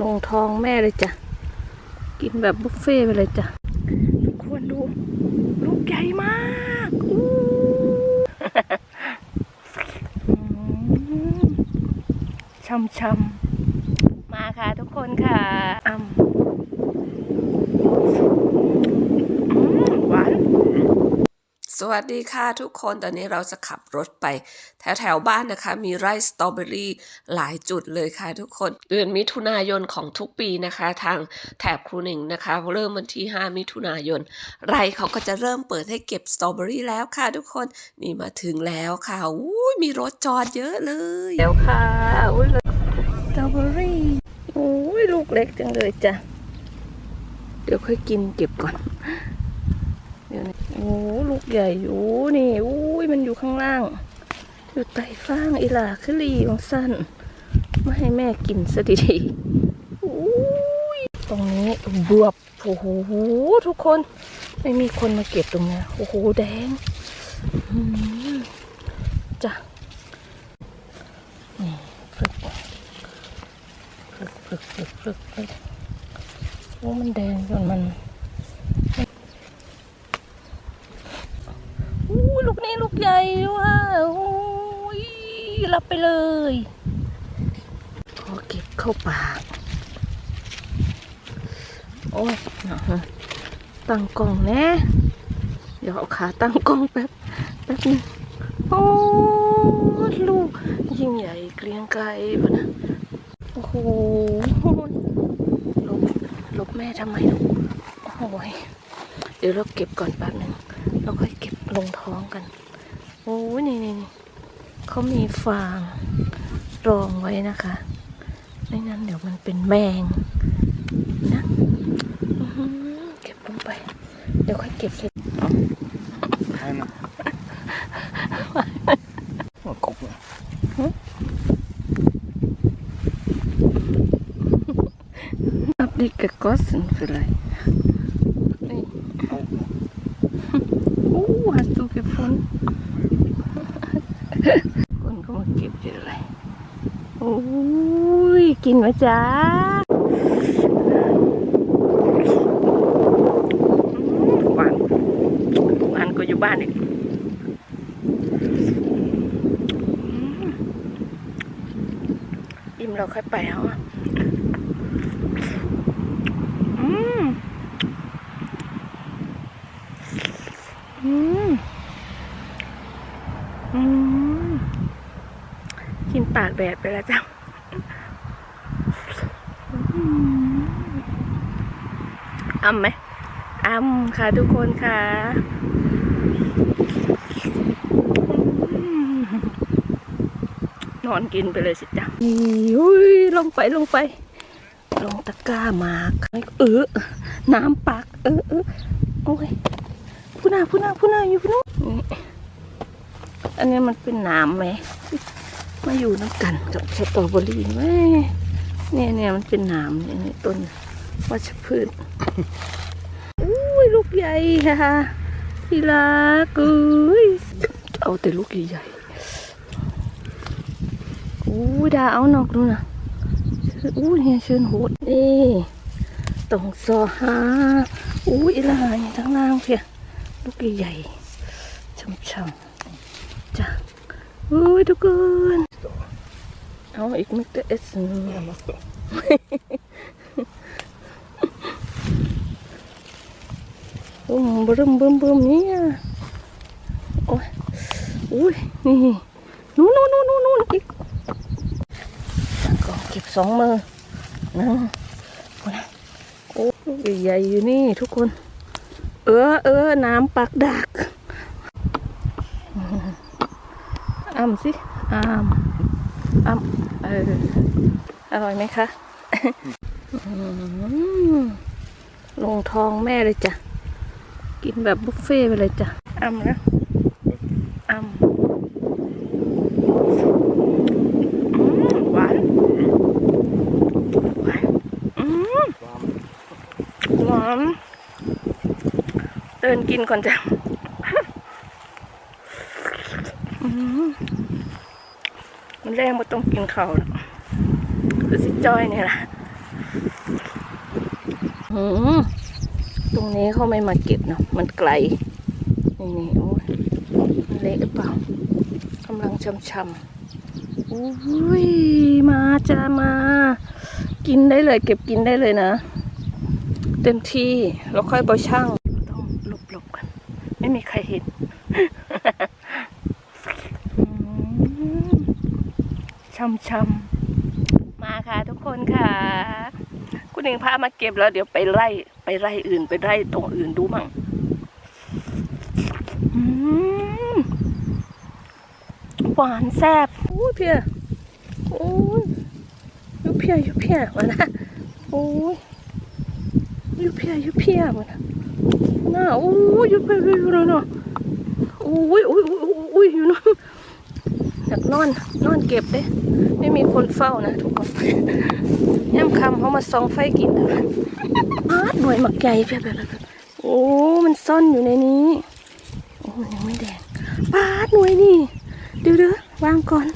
ลงทองแม่เลยจ้ะ กินแบบบุฟเฟ่ไปเลยจ้ะ ทุกคนดู ลูกใหญ่มากอู้อืมช่ำๆมาค่ะทุกคนค่ะอ่ำอืมหวาน ส วัสดีค่ะทุกคนตอนนี้เราจะขับรถไป แถวแถวบ้านนะคะ มีไร่สตรอเบอรี่หลายจุดเลยค่ะทุกคน เดือนมิถุนายนของทุกปีนะคะ ทางแถบครูหนิงนะคะ เริ่มวันที่ 5 มิถุนายน ไร่เขาก็จะเริ่มเปิดให้เก็บสตรอเบอรี่แล้วค่ะทุกคนนี่มาถึงแล้วค่ะอุ้ยมีรถจอดเยอะเลยแล้วค่ะอุ้ยสตรอเบอรี่โอ้ยลูกเล็กจังเลยจ้ะเดี๋ยวค่อยกินเก็บก่อน เดี๋ยวนะโอ้ลูกใหญ่อยู่นี่อุ้ยมันอยู่ข้างล่าง อยู่ใต้ฟางอีหลาคือลีของสั้นมาให้แม่กินซะดีๆอุ้ยตรงนี้บวบโอ้โหทุกคน ไม่มีคนมาเก็บตรงนี้โอ้โหแดงจ้ะนี่ฝึกฝึกฝึกฝึกฝึกโอ้มันแดงจนมันอู้ลูกนี้ลูกใหญ่ว่ะโอ้ย รับไปเลยขอเก็บเข้าปาก โอ้ยหนาวตั้งกล้องแน่เดี๋ยวเอาขาตั้งกล้องแป๊บแป๊บนึงโอ้ลูก ยิ่งใหญ่เกรียงไกรปะนะ โอ้โหลบลบแม่ทำไมลูกโอ้โหยเดี๋ยวเราเก็บก่อนแป๊บหนึ่งเราค่อยเก็บลงท้องกัน โอ้ยนี่นี่นี่ เขามีฟางรองไว้นะคะไม่งั้นเดี๋ยวมันเป็นแมงนะเก็บลงไป เดี๋ยวค่อยเก็บเสร็จ Einer. Mal gucken. Hab die gegossen vielleicht. Nee. Uh, hast du gefunden? คน คนก็มาเก็บเยอะเลยโอ้ยกินไหมจ๊ะหวานหวานก็อยู่บ้านอีกอิ่มเราค่อยไปเอาอืม อืม อืม กิน ตากแดดไปแล้วจ้ะอืมอ้ำไหมอ้ำค่ะทุกคนค่ะ นอนกินไปเลยสิจ้ะอุ้ยลงไปลงไป ลงตะกร้ามากเออน้ำปักเออเออโอ้ยพูน่าพูน่าพูน่าอยู่พูน่าอันนี้มันเป็นน้ำไหม มาอยู่น้ำกันกับสตรอเบอรี่ไหมเนี่ยเนี่ยมันเป็นหน้ำเนี่ยนี่ต้นวัชพืชอุ้ยลูกใหญ่ค่ะที่รักเอ้ยเอาแต่ลูกใหญ่ๆอู้ยดาเอานอกดูนะอู้เนี่ยเชิญโหดนี่ต้องซอหาอู้อีลายทั้งล่างเพียลูกใหญ่ๆช่ำๆ อู้ยทุกคนเอาอีกมิเตอร์เอส Ja, mach doch. บึ้มบึ้มบึ้มบึ้มเนี่ยโอ้ยอุ้ยนี่นู่นนู่นนู่นนู่นนู่นอีกก็เก็บสองมือนะโอ้ยโอ้ลูกใหญ่ๆอยู่นี่ทุกคน เออเออน้ำปักดัก อ้ำสิอ้ำอ้ำเอออร่อยไหมคะลงทองแม่เลยจ้ะ กินแบบบุฟเฟ่ไปเลยจ้ะอ้ำนะอ้ำอืมหวานหวานหวานเดินกินก่อนจ้ะอืมมัน แรงมาต้องกินข้าวแล้วคือสิจอยเนี่ยแหละอืมตรงนี้เขาไม่มาเก็บเนาะมันไกล นี่นี่โอ้ยมันเละหรือเปล่ากำลังช้ำๆอุ้ยมาจ้ามา กินได้เลย เก็บกินได้เลยนะ เต็มที่แล้วค่อยบอช่าง ต้องหลบๆกัน ไม่มีใครเห็น อืม ช่ำๆมาค่ะทุกคนค่ะ คุณเองพามาเก็บแล้วเดี๋ยวไปไล่ไปไล่อื่นไปไล่ตรงอื่นดูมั่งหวานแซ่บโอ้ยเพียโอ้ยยุเพียยุเพียมานะโอ้ยยุเพียยุเพียมานะน่าโอ้ยยุเพียยุเพียเนาะโอ้ยโอ้ยโอ้ยโอ้ยอยู่เนาะ อยากนอนนอนเก็บเด้ ไม่มีคนเฝ้านะทุกคนย่ำคำเขามาซองไฟกินนะอาดหน่วยหมักใหญ่เพียบแบบโอ้มันซ่อนอยู่ในนี้โอ้ยังไม่แดงปาดหน่วยนี่เดี๋ยวเดี๋ยววางก่อน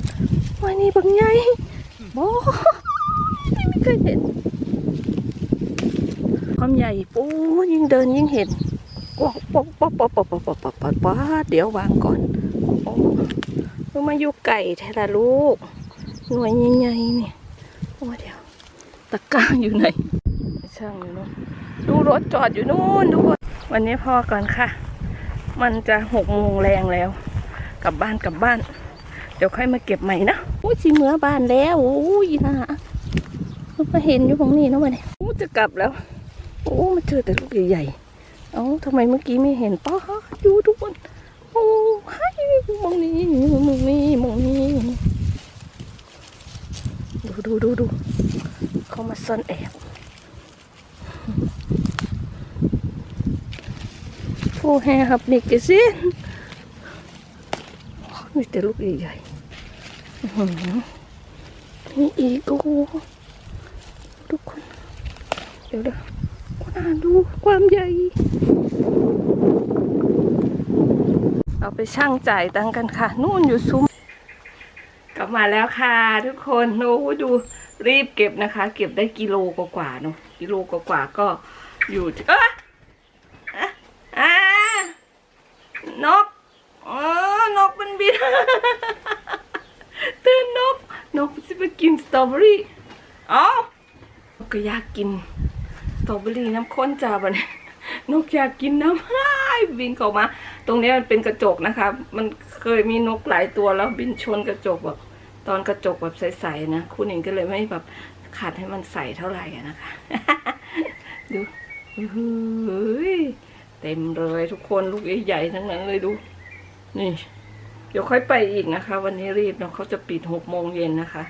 หน่วยนี่บักใหญ่โอ้ไม่เคยเห็นความใหญ่ปูยิ่งเดินยิ่งเห็นป๊อกป๊อกป๊อกป๊อกป๊อกป๊อกป๊อกป๊อกป๊อกป๊อกเดี๋ยววางก่อนโอ้ ลูกมาอยู่ไก่แท้ละลูก หน่วยใหญ่ๆนี่โอ้เดี๋ยว ตะกร้าอยู่ไหนช่างอยู่นู้นดูรถจอดอยู่นู้นทุกคนวันนี้พอก่อนค่ะ มันจะหกโมงแรงแล้ว กลับบ้านกลับบ้าน เดี๋ยวค่อยมาเก็บใหม่นะโอ้ยสีเมือบ้านแล้วโอ้ยนะมันมาเห็นอยู่ตรงนี้นะวันนี้โอ้จะกลับแล้วโอ้มาเจอแต่ลูกใหญ่ๆเอ้าทำไมเมื่อกี้ไม่เห็นป้าอยู่ทุกคนโอ้ให้มองนี้มองนี้ ดูดูเขามาซ่อนแอบฟูแฮครับนี่กสิมีแต่ลูกใหญ่ๆนี่อีกโอ้โหทุกคน เดี๋ยวเดี๋ยวอ่านดูความใหญ่ เอาไปช่างจ่ายตังกันค่ะ นู่นอยู่ซุ้ม ลับมาแล้วค่ะทุกคนโอ้ดูรีบเก็บนะคะ เก็บได้กิโลกว่าๆเนาะกิโลกว่าๆก็อยู่เออะอ่านกเออนกมันบินตื่นนก นกสิไปกินสตรอเบอรี่เอ้านกก็อยากกินสตรอเบอรี่น้ำข้นจ้าบัดนนกอยากกินน้ำห้ายบินเข้ามา ตรงนี้มันเป็นกระจกนะคะ มันเคยมีนกหลายตัวแล้วบินชนกระจกแบบ ตอนกระจกแบบใสๆนะคุณเองก็เลยไม่แบบขัดให้มันใสเท่าไหร่นะคะ ดูเฮ้ยเต็มเลยทุกคนลูกใหญ่ๆทั้งนั้นเลยดู นี่ เดี๋ยวค่อยไปอีกนะคะ วันนี้รีบเนาะเขาจะปิดหกโมงเย็นนะคะ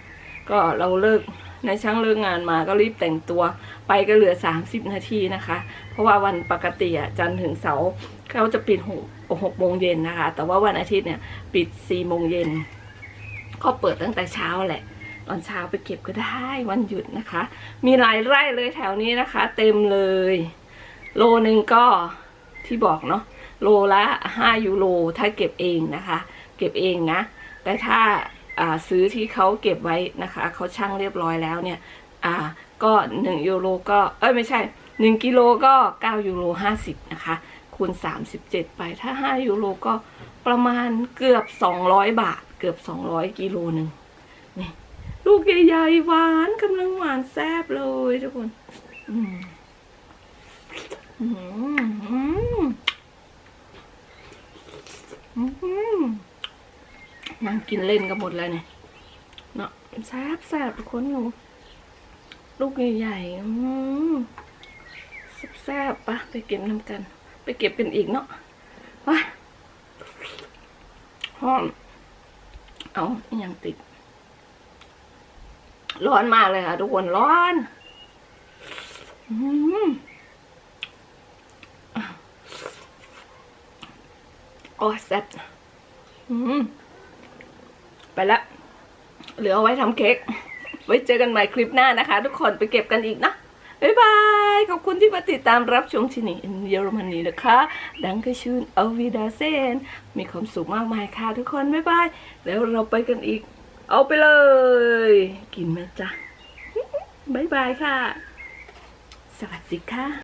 ก็เราเลิกในายช่างเลิกงานมาก็รีบแต่งตัว ไปก็เหลือ 30 นาทีนะคะ เพราะว่าวันปกติอะจันทร์ถึงเสาร์เขาจะปิดหกหกโมงเย็นนะคะ แต่ว่าวันอาทิตย์เนี่ยปิดสี่โมงเย็น ก็เปิดตั้งแต่เช้าแหละ ตอนเช้าไปเก็บก็ได้วันหยุดนะคะ มีหลายไร่เลยแถวนี้นะคะ เต็มเลย โลนึงก็ที่บอกเนาะโลละ5ยูโรถ้าเก็บเองนะคะ เก็บเองนะ แต่ถ้าซื้อที่เขาเก็บไว้นะคะเขาช่างเรียบร้อยแล้วเนี่ยอ่าก็หนึ่งยูโรก็เอ้ยไม่ใช่หนึ่งกิโลก็เก้ายูโรห้าสิบนะคะคูณสามสิบเจ็ดไปถ้าห้ายูโรก็ประมาณเกือบสองร้อยบาท กือบสองร้อยกิโลหนึ่งนี่ลูกใหญ่ๆหวานกำลังหวานแซ่บเลยทุกคน อืมอืมอืมอืมนั่งกินเล่นกันหมดแล้วเนี่ยเนาะแซ่บแซ่บทุกคนหนูลูกใหญ่ๆอืมแซ่บปะไปเก็บน้ำกัน ไปเก็บกันอีกเนาะว้าหอม เอาย่างติด ร้อนมากเลยค่ะทุกคนร้อนอืมโอ้ยแซ่บอืมไปละ เหลือเอาไว้ทำเค้ก ไว้เจอกันใหม่คลิปหน้านะคะ ทุกคนไปเก็บกันอีกนะ บ๊ายบาย ขอบคุณที่มาติดตามรับชมที่นี่เยอรมนีนะคะ ดังกระชื่นเอาวีดาเซน มีความสุขมากมายค่ะทุกคน บ๊ายบาย แล้วเราไปกันอีก เอาไปเลย กินไหมจ๊ะ บ๊ายบายค่ะ สวัสดีค่ะ